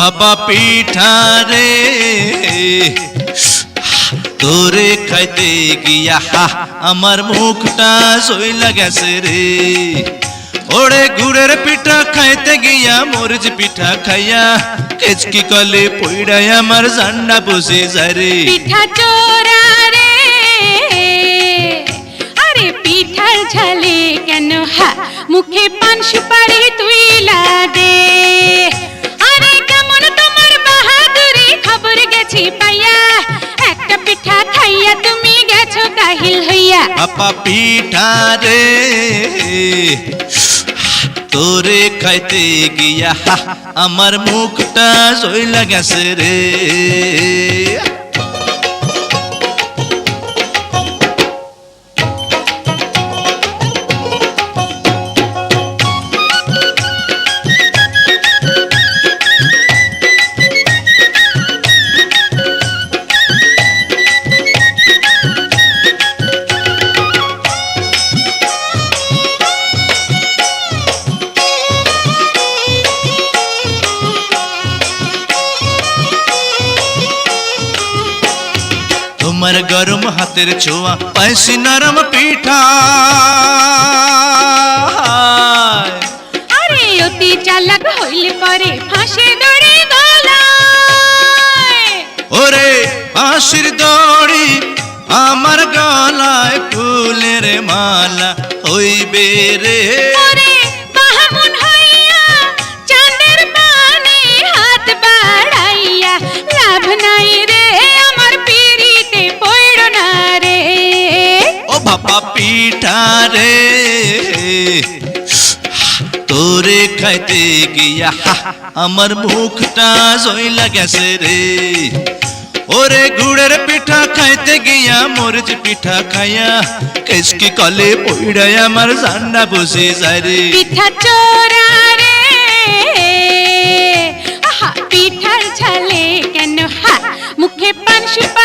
বাবা পিঠা রে। তোরে খাইতে গিয়া আমার মুখটা সইলা গেছে রে। ওরে গুড়ের পিঠা খাইতে গিয়া, মরিচ পিঠা খাইয়া, কেচকি কলে পইড়াই আমার জান্ডা বসে যায় রে। পিঠা চোরা রে। আরে পিঠার ঝালে কেন হা, মুখে পান সুপারি গেছি পাইয়া একটা পিঠা খাইয়া তুমি গেছো কাহিল হইয়া। আপা পিঠা রে তোরে খাইতে গিয়া আমার মুখটা সইলা গেছে রে। তোমার গরম হাতের ছোঁয়া পাইছি নরম পিঠা আরে অতি চালাক হইলে পরে ফাঁসে দড়ি গলায় ওরে বাঁশির দড়ি আমার গলায় ফুলের মালা হইবে রে বাবা পিঠা রে। তোরে খাইতে গিয়া আমার মুখটা জইলা গেছে রে। ওরে গুড়ের পিঠা খাইতে গিয়া মরিচ পিঠা খাইয়া কেসকি কলে পইড়াই আমার জান্ডা বসে যায় রে। পিঠা চোরা রে। পিঠার ঝালে কেন হা মুখে পান সুপারি